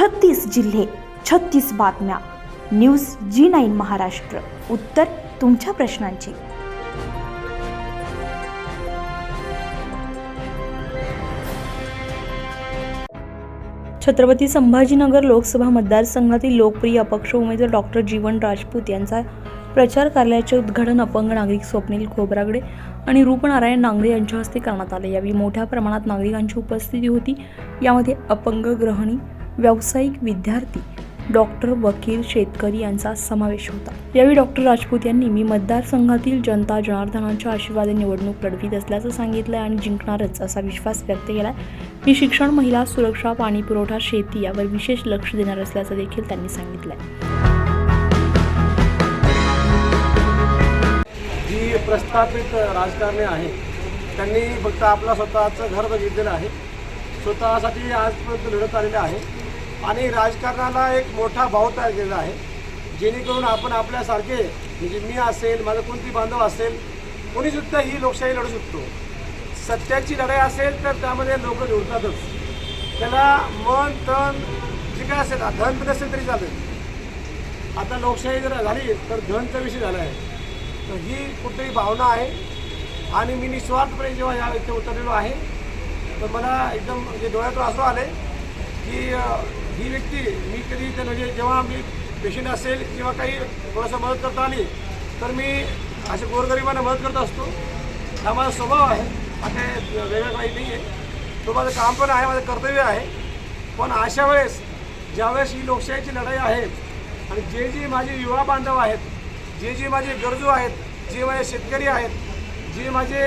छत्तीस जिल्हे छत्तीस बातम्या. News G nine Maharashtra. उत्तर तुमच्या प्रश्नांची. छत्रपती संभाजीनगर लोकसभा मतदारसंघातील लोकप्रिय अपक्ष उमेदवार डॉक्टर जीवन राजपूत यांचा प्रचार कार्यालयाचे उद्घाटन अपंग नागरिक स्वप्नील खोबरागडे आणि रूपनारायण नांगरे यांच्या हस्ते करण्यात आले. यावेळी मोठ्या प्रमाणात नागरिकांची उपस्थिती होती. यामध्ये अपंग ग्रहणी व्यावसायिक विद्यार्थी डॉक्टर वकील शेतकरी यांचा समावेश होता. यावेळी डॉक्टर राजपूत यांनी मी मतदारसंघातील जनता जनार्दनाच्या आशीर्वादे निवडणूक लढवीत असल्याचं सांगितलं आणि जिंकणारच असा विश्वास व्यक्त केला मी शिक्षण महिला सुरक्षा पाणी पुरवठा शेती यावर विशेष लक्ष देणार असल्याचं देखील त्यांनी सांगितलंय. जी प्रस्थापित राजकारणी आहे त्यांनी फक्त आपला स्वतःचं घर बघितलेलं आहे. स्वतःसाठी आजपर्यंत लढत आलेलं आहे. आणि राजकारणाला एक मोठा भाव तयार केलेला आहे. जेणेकरून आपण आपल्यासारखे म्हणजे मी असेल माझं कोणती बांधव असेल कोणीसुद्धा ही लोकशाही लढू शकतो. सत्याची लढाई असेल तर त्यामध्ये लोक निवडतातच त्याला मन तन जे काय असेल धन असेल तरी चालेल. आता लोकशाही जर झाली तर धनचा विषय झाला आहे. तर ही कुठेतरी भावना आहे. आणि मी निस्वार्थपणे जेव्हा या इथे उतरलेलो आहे तर मला एकदम म्हणजे डोळ्यातून असं आले की ही व्यक्ती मी कधी ते म्हणजे जेव्हा मी पेशंट असेल किंवा काही थोडंसं मदत करता आली तर मी असे गोरगरिबांना मदत करत असतो. हा माझा स्वभाव आहे. हा काही वेगळं काही नाही आहे तो माझं काम पण आहे माझं कर्तव्य आहे. पण अशा वेळेस ज्यावेळेस ही लोकशाहीची लढाई आहे आणि जे जे माझे युवा बांधव आहेत जे जे माझे गरजू आहेत जे माझे शेतकरी आहेत जे माझे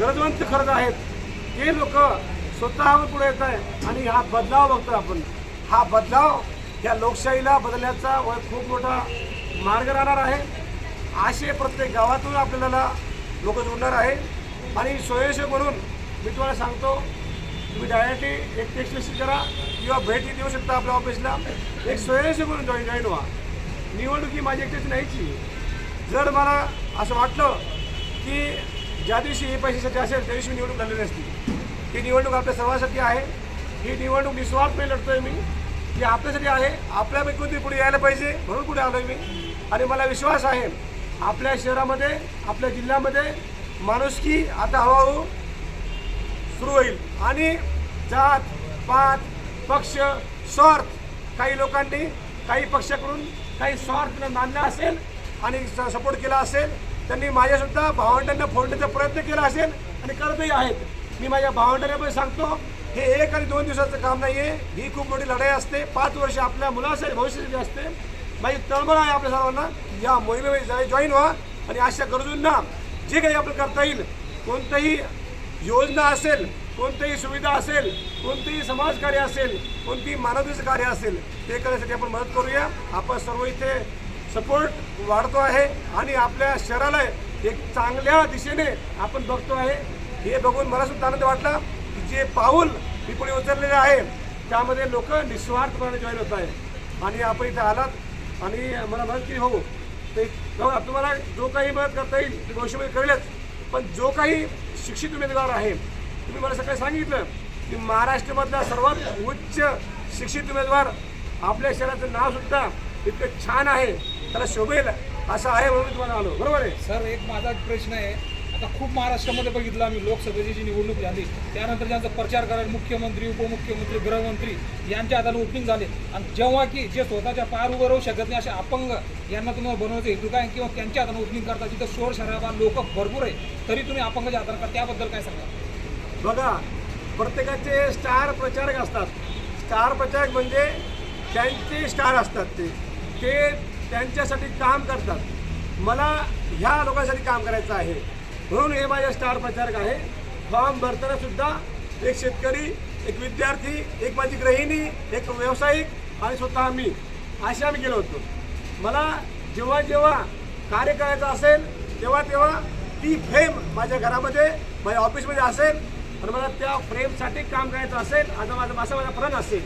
गरजवंत खरंच आहेत ते लोक स्वतःवर पुढे येत आहे आणि हा बदलाव बघतो आपण. हा बदलाव या लोकशाहीला बदलण्याचा व खूप मोठा मार्ग राहणार आहे. असे प्रत्येक गावातून आपल्याला लोक जोडणार आहे. आणि स्वयंसेवक म्हणून मी तुम्हाला सांगतो तुम्ही डायरेक्टली एक टेक्स्ट मेसेज करा किंवा भेटी देऊ शकता आपल्या ऑफिसला एक स्वयंसेवक म्हणून जॉईन जॉईन व्हा. निवडणुकी माझी एकट्याची नाहीची. जर मला असं वाटलं की ज्या दिवशी ही पैशासाठी असेल त्या दिवशी मी निवडणूक झालेली असती. ही निवडणूक आपल्या सर्वांसाठी आहे. ही निवडणूक निस्वार्थपणे लढतोय मी. जे आपल्यासाठी आहे आपल्या कोणतरी पुढे यायला पाहिजे म्हणून पुढे आलो मी. आणि मला विश्वास आहे आपल्या शहरामध्ये आपल्या जिल्ह्यामध्ये माणुसकी आता हळूहळू सुरू होईल. आणि जात पात पक्ष स्वार्थ काही लोकांनी काही पक्षाकडून काही स्वार्थ मानलं असेल आणि सपोर्ट केला असेल त्यांनी माझ्यासुद्धा भावंडांना फोडण्याचा प्रयत्न केला असेल आणि करतही आहेत. मी माझ्या भावंडांना पण सांगतो हे एक आणि दोन दिवसाचं काम नाही आहे ही खूप मोठी लढाई असते. पाच वर्ष आपल्या मुलासाठी भविष्यासाठी असते. माझी तळमळ आहे आपल्या सर्वांना. या मोहिमेमध्ये जॉईन व्हा आणि अशा गरजूंना जे काही आपलं करता येईल कोणतंही योजना असेल कोणतीही सुविधा असेल कोणतेही समाजकार्य असेल कोणतीही मानवतेचं कार्य असेल ते करण्यासाठी आपण मदत करूया. आपण सर्व इथे सपोर्ट वाढतो आहे आणि आपल्या शहराला एक चांगल्या दिशेने आपण बघतो आहे. हे बघून मला सुद्धा आनंद वाटला की जे पाऊल मी पुढे उचललेले आहे त्यामध्ये लोक निस्वार्थपणे जॉईन होत आहे आणि आपण इथे आलात आणि मला मदत केली. हो ते तुम्हाला जो काही मदत करता येईल ते भविष्यामध्ये कळेलच पण जो काही शिक्षित उमेदवार आहे तुम्ही मला सकाळी सांगितलं की महाराष्ट्रामधला सर्वात उच्च शिक्षित उमेदवार आपल्या शहराचं नाव सुद्धा इतकं छान आहे त्याला शोभेल असं आहे म्हणून तुम्हाला आलो. बरोबर आहे? सर एक माझा प्रश्न आहे. आता खूप महाराष्ट्रामध्ये बघितलं आम्ही लोकसभेची जी निवडणूक झाली त्यानंतर ज्यांचा प्रचार करायला मुख्यमंत्री उपमुख्यमंत्री गृहमंत्री यांच्या हाताने ओपनिंग झाले. आणि जेव्हा की जे स्वतःच्या पार उभं राहू शकत नाही असे अपंग यांना तुम्हाला बनवायचं हेतू काय? किंवा त्यांच्या हाताने ओपनिंग करता तिथं शोर शराबा लोक भरपूर आहे तरी तुम्ही अपंगाच्या हाताने का त्याबद्दल काय सांगा बघा प्रत्येकाचे स्टार प्रचारक असतात. स्टार प्रचारक म्हणजे त्यांचे स्टार असतात ते. ते त्यांच्यासाठी काम करतात. मला ह्या लोकांसाठी काम करायचं आहे. म्हणून हे माझ्या स्टार प्रचारक आहे. फॉर्म भरताना सुद्धा एक शेतकरी एक विद्यार्थी एक माझी गृहिणी एक व्यावसायिक आणि स्वतः मी. असे आम्ही गेलो होतो. मला जेव्हा जेव्हा कार्य करायचं असेल तेव्हा तेव्हा ती फ्रेम माझ्या घरामध्ये माझ्या ऑफिसमध्ये असेल आणि मला त्या फ्रेमसाठी काम करायचं असेल आता माझं असं माझा प्रण असेल.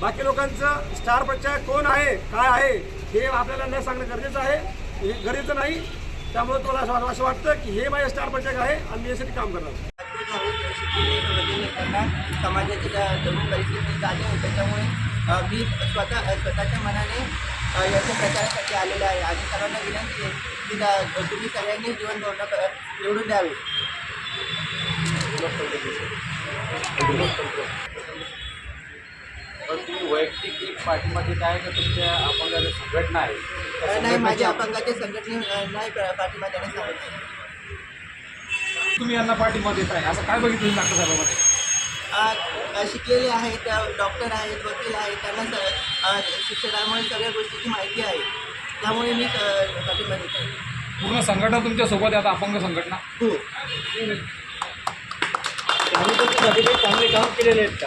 बाकी लोकांचं स्टार प्रचार कोण आहे काय आहे हे आपल्याला न सांगणं गरजेचं आहे. हे गरजेचं नाही. त्यामुळे तुम्हाला असं असं वाटतं की हे माझे स्टार प्रचारक आहे आणि मी यासाठी काम करणार. समाजाची ज्या परिस्थिती झाली आहे त्याच्यामुळे मी स्वतः स्वतःच्या मनाने याच्या प्रचारासाठी आलेलो आहे. आणि सर्वांना विनंती आहे की तुम्ही सगळ्यांनी जीवन धोरण निवडून द्यावे. पण तुम्ही वैयक्तिक एक पाठिंबा देत आहे का तुमच्या अपंगाच्या संघटना आहे? त्या नाही माझ्या अपंगाच्या संघटने नाही पाठिंबा सांगितलं तुम्ही यांना पाठिंबा देत आहे. असं काय बघितलं तुम्ही डॉक्टर साहेबांमध्ये शिकलेले आहेत डॉक्टर आहेत वकील आहेत त्यांना स शिक्षणामुळे सगळ्या गोष्टीची माहिती आहे. त्यामुळे मी अ, पाठिंबा देत आहे. पूर्ण संघटना तुमच्यासोबत आहे आता अपंग संघटना? हो. त्यांनी त्याच्यासाठी काही चांगले काम केलेले आहेत का?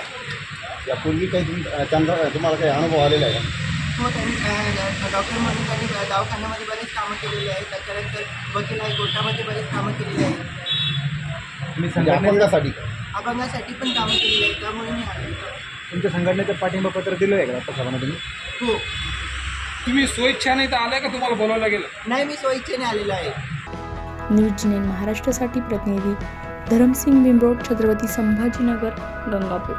यापूर्वी काही तुम त्यांना तुम्हाला काही अनुभव आलेला आहे का? हो त्यांनी डॉक्टर म्हणून त्यांनी दवाखान्यामध्ये बरेच कामं केलेली आहेत. त्याच्यानंतर वकील आहे कोर्टामध्ये बरेच कामं केलेली आहेत. म्हणजे अपंगासाठी का? अपंगासाठी पण कामं केलेली आहेत. त्यामुळे मी आले तुमच्या संघटनेचं पाठिंबा पत्र दिलं आहे का आता साहेबांना तुम्ही? हो. तुम्ही स्वेच्छाने इथं आलाय का तुम्हाला बोलावलं गेलं? नाही मी स्वइच्छेने आलेलो आहे. न्यूज महाराष्ट्रासाठी प्रतिनिधी धरमसिंग बिंबरोड छत्रपती संभाजीनगर गंगापूर.